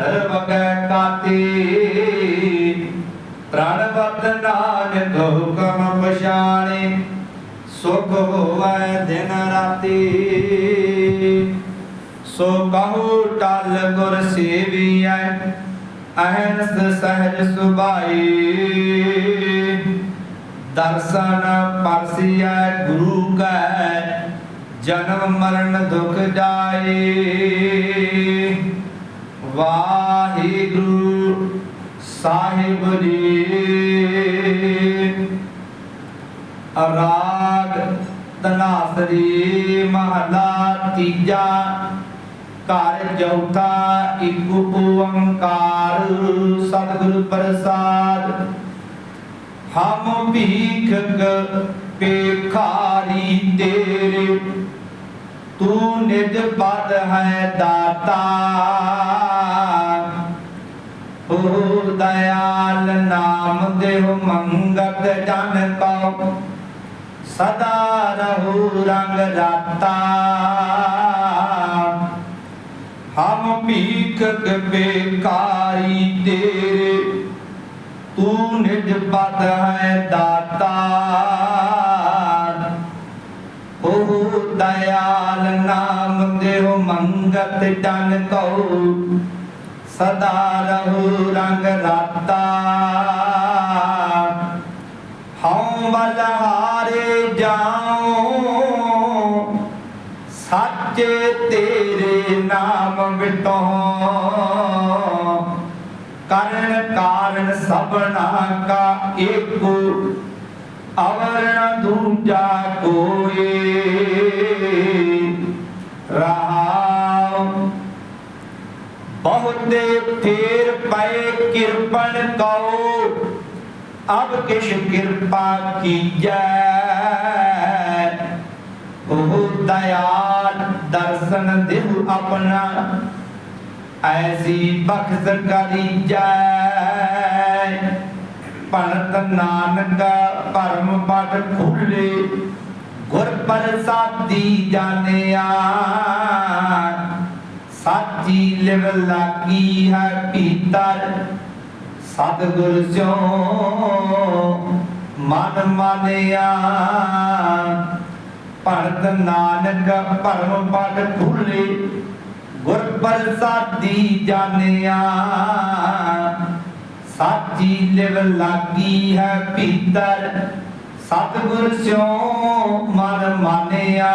ਸਰਵਗੈ ਕਾਤੀ ਪ੍ਰਣਵਤ ਨਾਨਕ ਹੁਕਮ ਪਛਾਣੇ ਸੁਖ ਹੋਵੈ ਦਿਨ ਰਾਤੀ ਸੋ ਕਹੂ ਟਲ ਗੁਰ ਸੇਵੀਐ ਅਹਨਸ ਸਹਿਜ ਸੁਭਾਈ ਦਰਸ਼ਨ ਪਰਸਿਐ ਗੁਰੂ ਕੈ ਜਨਮ ਮਰਨ ਦੁਖ ਜਾਏ ਵਾਹਿਗੁਰੂ ਸਾਹਿਬ ਜੀ। ਅਰਾਗ ਤਨਾਸਰੀ ਮਹਲਾ ਤੀਜਾ। ਘਰ ਚੌਥਾ ਇੱਕ ਓੰਕਾਰ ਸਤਿਗੁਰ ਪ੍ਰਸਾਦ। ਹਮ ਭੀਖਕ ਪੇਖਾਰੀ ਤੇਰੇ, ਤੂੰ ਨਿਜ ਪਦ ਹੈ ਦਾਤਾ। ਦਇਆਲ ਨਾਮ ਦੇਹੁ ਮੰਗਤ ਜਨ ਕਉ। ਸਦਾ ਰਹੂ ਰੰਗ ਰਾਤਾ ਹਮ ਭੀਖਕ ਬੇਕਾਰੀ ਤੇਰੇ, ਤੂੰ ਨਿਜ ਪਦ ਹੈ ਦਾਤਾ। ਉਹ ਦਇਆਲ ਨਾਮ ਦੇਹੁ ਮੰਗਤ ਜਨ ਕਉ। ਸਦਾ ਰਹੂ ਰੰਗ ਰਾਤਾ। ਹਉ ਬਲਹਾਰੇ ਜਾਉ, ਸੱਚੇ ਤੇਰੇ ਨਾਮ ਵਿਟੋ ਕਰਨ ਕਾਰਨ ਸਭਨਾ ਕਾ ਏਕੋ ਅਵਰ ਨ ਦੂਜਾ ਕੋਏ। ਬਹੁਤੇ ਫੇਰ ਪਏ ਕਿਰਪਨ ਕਉ। ਅਬ ਕਿਛ ਕਿਰਪਾ ਕੀਜੈ। ਉਹ ਦਇਆਲ ਦਰਸ਼ਨ ਦੇਹੁ ਆਪਣਾ। ਐਸੀ ਬਖਸ਼ ਕਰੀਜੈ। ਭਣਤ ਨਾਨਕ ਪਰਮ ਪਟ ਖੁੱਲੇ। ਗੁਰ ਪ੍ਰਸਾਦੀ ਜਾਣਿਆ। ਸਾਚੀ ਲਾਗੀ ਹੈ ਭੀਤਰ ਸਤਿਗੁਰ ਸਿਓ ਮਨ ਮਾਨਿਆ। ਭਣਤ ਨਾਨਕ ਪਰਮ ਪਟ ਖੁੱਲੇ ਗੁਰ ਪ੍ਰਸਾਦੀ ਜਾਣਿਆ। ਸਾਚੀ ਲਿਵ ਲਾਗੀ ਹੈ ਭੀਤਰ ਸਤਿਗੁਰ ਸਿਓ ਮਨ ਮਾਨਿਆ।